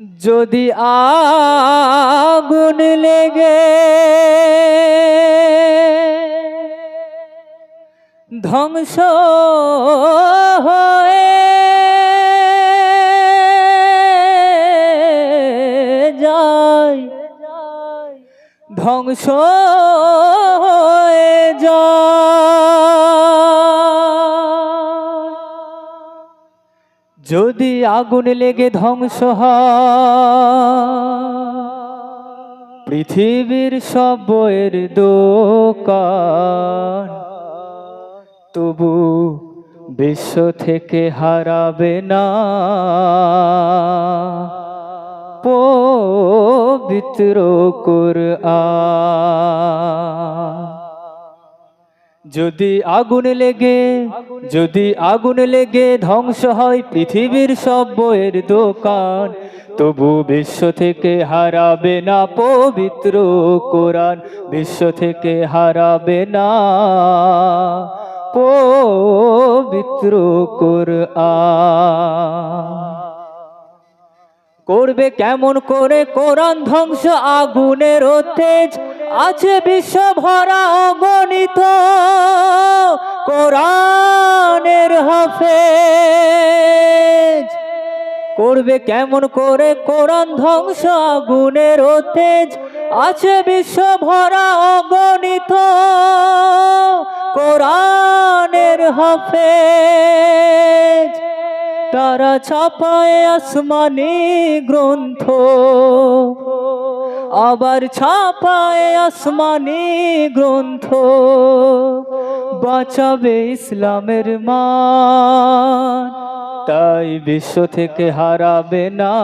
যদি আগুন লেগে ধ্বংস হয়ে যায় ধ্বংস হয়ে যায়। যদি আগুন লেগে ধ্বংস পৃথিবীর সব বইয়ের দোকান তবু বিশ্ব থেকে হারাবে না। পবিত্র কোরআন। যদি আগুন লেগে, যদি আগুন লেগে ধ্বংস হয় পৃথিবীর সব বইয়ের দোকান, তবু বিশ্ব থেকে হারাবে না পবিত্র কোরআন, বিশ্ব থেকে হারাবে না পবিত্র কোরআন। করবে কেমন করে কোরআন ধ্বংস আগুনের তেজ আছে বিশ্ব ভরা অগণিত কোরআনের হাফেজ। করবে কেমন করে কোরআন ধ্বংস আগুনের তেজ আছে বিশ্ব ভরা অগণিত কোরআনের হাফেজ। তারা ছাপায় আসমানি গ্রন্থ। আবার ছাপায় আসমানি গ্রন্থ। বাঁচাবে ইসলামের মান। তাই বিশ্ব থেকে হারাবে না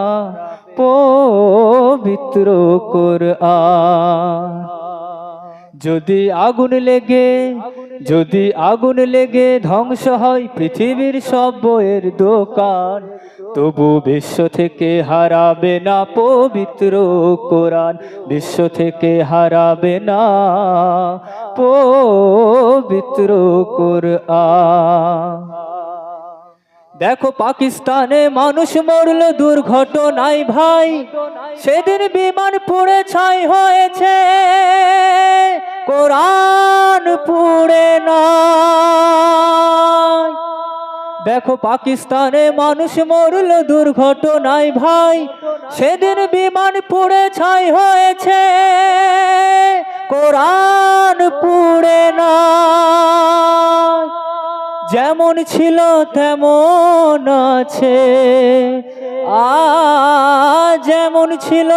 পবিত্র কোরআন। যদি আগুন লেগে, যদি আগুন লেগে ধ্বংস হয় পৃথিবীর সব বইয়ের দোকান তবু বিশ্ব থেকে হারাবে না পবিত্র কোরআন। বিশ্ব থেকে হারাবে না পবিত্র কোরআন। দেখো পাকিস্তানে মানুষ মরল, দুর্ঘটনায় ভাই। সেদিন বিমান পুড়ে ছাই হয়েছে, কোরআন পুড়ে না। দেখো পাকিস্তানে মানুষ মরল দুর্ঘটনায় ভাই। সেদিন বিমান পুড়ে ছাই হয়েছে। কোরআন পুড়ে না যেমন ছিল তেমন আছে। আ যেমন ছিল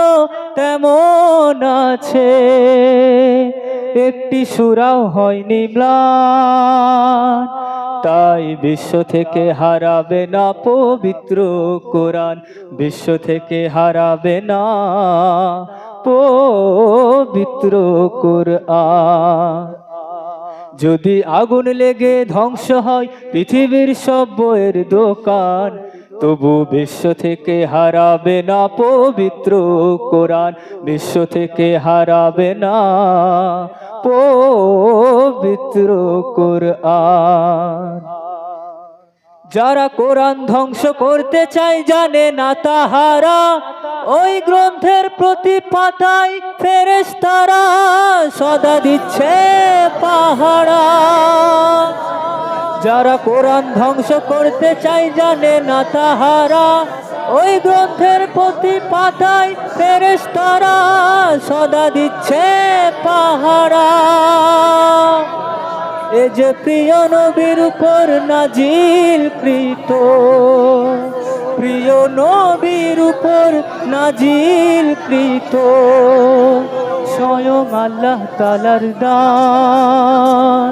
তেমন আছে। একটি সুরাও হয়নি ম্লান। তাই বিশ্ব থেকে হারাবে না পবিত্র কোরআন, বিশ্ব থেকে হারাবে না পবিত্র কোরআন। যদি আগুন লেগে ধ্বংস হয় পৃথিবীর সব বইয়ের দোকান, তবু বিশ্ব থেকে হারাবে না পবিত্র কোরআন, বিশ্ব থেকে হারাবে না পবিত্র কোরআন। যারা কোরআন ধ্বংস করতে চায়, জানে না তাহারা। ওই গ্রন্থের প্রতি পাতায় ফেরেস তারা সদা দিচ্ছে পাহারা। যারা কোরআন ধ্বংস করতে চায়, জানে না তাহারা। ওই গ্রন্থের প্রতি পাতায় ফেরেশতারা সদা দিচ্ছে পাহারা। এ যে প্রিয় নবীর উপর নাজিল কৃত, প্রিয় নবীর উপর নাজিল কৃত, স্বয়ং আল্লাহ তালার দান।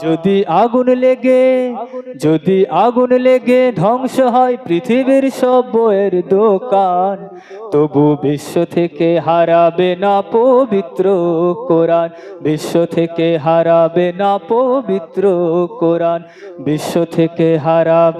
যদি আগুন লেগে যদি আগুন লেগে ধ্বংস হয় পৃথিবীর সব বইয়ের দোকান তবু বিশ্ব থেকে হারাবে না পবিত্র কোরআন। বিশ্ব থেকে হারাবে না পবিত্র কোরআন। বিশ্ব থেকে হারাবে